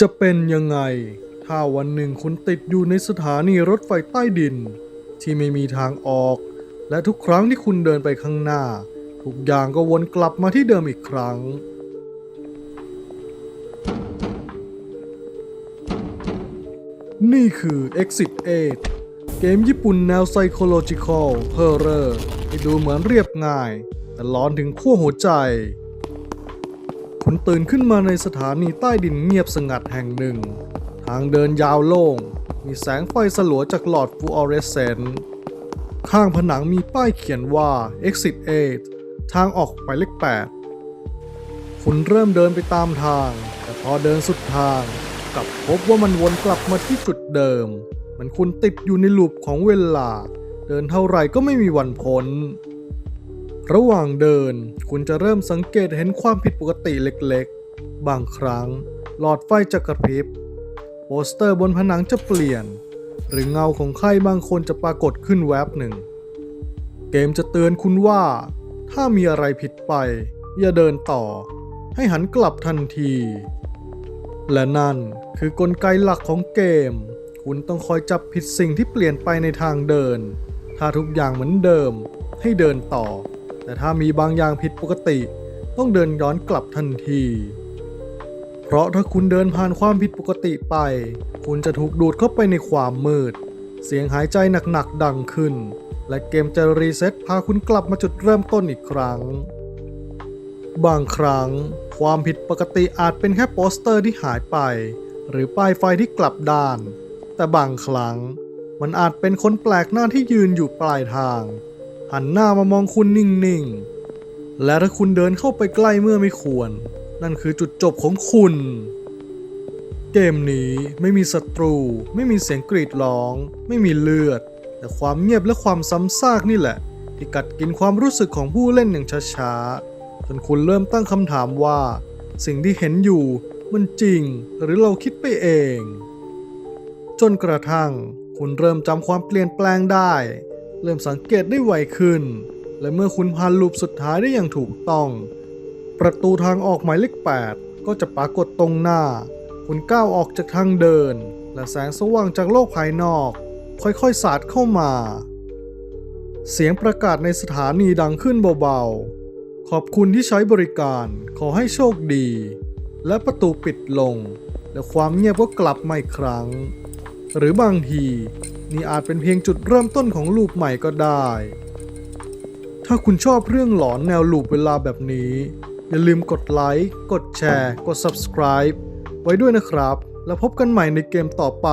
จะเป็นยังไง ถ้าวันหนึ่งคุณติดอยู่ในสถานีรถไฟใต้ดิน ที่ไม่มีทางออก และทุกครั้งที่คุณเดินไปข้างหน้า ทุกอย่างก็วนกลับมาที่เดิมอีกครั้ง นี่คือ Exit 8 เกมญี่ปุ่นแนว Psychological Horror ที่ดูเหมือนเรียบง่าย แต่ร้อนถึงขั้วหัวใจ คุณตื่นขึ้นมาในสถานีใต้ดินเงียบสงัดแห่งหนึ่ง ทางเดินยาวโล่ง มีแสงไฟสลัวจากหลอดฟลูออเรสเซนต์ข้างผนังมีป้ายเขียนว่า Exit 8 ทางออกไปเลข8คุณเริ่มเดินไปตามทาง แต่พอเดินสุดทางกลับพบว่ามันวนกลับมาที่จุดเดิม มันคุณติดอยู่ในลูปของเวลา เดินเท่าไหร่ก็ไม่มีวันพ้น ระหว่างเดินคุณจะเริ่มสังเกตเห็นความผิดปกติเล็กๆ บางครั้งหลอดไฟจะกระพริบ โปสเตอร์บนผนังจะเปลี่ยน หรือเงาของใครบางคนจะปรากฏขึ้นแวบหนึ่ง เกมจะเตือนคุณว่า ถ้ามีอะไรผิดไป อย่าเดินต่อ ให้หันกลับทันที และนั่นคือกลไกหลักของเกม คุณต้องคอยจับผิดสิ่งที่เปลี่ยนไปในทางเดิน ถ้าทุกอย่างเหมือนเดิม ให้เดินต่อ แต่ถ้ามีบางอย่างผิดปกติ ต้องเดินย้อนกลับทันที เพราะถ้าคุณเดินผ่านความผิดปกติไป คุณจะถูกดูดเข้าไปในความมืด เสียงหายใจหนักๆดังขึ้น และเกมจะรีเซ็ตพาคุณกลับมาจุดเริ่มต้นอีกครั้ง บางครั้ง ความผิดปกติอาจเป็นแค่โปสเตอร์ที่หายไป หรือป้ายไฟที่กลับด้าน แต่บางครั้งมันอาจเป็นคนแปลกหน้าที่ยืนอยู่ปลายทาง หันหน้ามามองคุณนิ่งๆ และถ้าคุณเดินเข้าไปใกล้เมื่อไม่ควร นั่นคือจุดจบของคุณ เกมนี้ไม่มีศัตรู ไม่มีเสียงกรีดร้อง ไม่มีเลือด แต่ความเงียบและความซ้ำซากนี่แหละ ที่กัดกินความรู้สึกของผู้เล่นอย่างช้าๆจนคุณเริ่มตั้งคำถามว่า สิ่งที่เห็นอยู่มันจริงหรือเราคิดไปเอง จนกระทั่งคุณเริ่มจำความเปลี่ยนแปลงได้ เริ่มสังเกตได้ไวขึ้น และเมื่อคุณผ่านลูปสุดท้ายได้อย่างถูกต้อง ประตูทางออกหมายเลข8ก็จะปรากฏตรงหน้า คุณก้าวออกจากทางเดิน และแสงสว่างจากโลกภายนอก ค่อยๆสาดเข้ามา เสียงประกาศในสถานีดังขึ้นเบาๆ ขอบคุณที่ใช้บริการขอให้โชคดี และประตูปิดลง และความเงียบก็กลับมาอีกครั้ง หรือบางที นี่อาจเป็นเพียงจุดเริ่มต้นของลูปใหม่ก็ได้ ถ้าคุณชอบเรื่องหลอนแนวลูปเวลาแบบนี้ อย่าลืมกดไลค์ กดแชร์ กด subscribe ไว้ด้วยนะครับ แล้วพบกันใหม่ในเกมต่อไป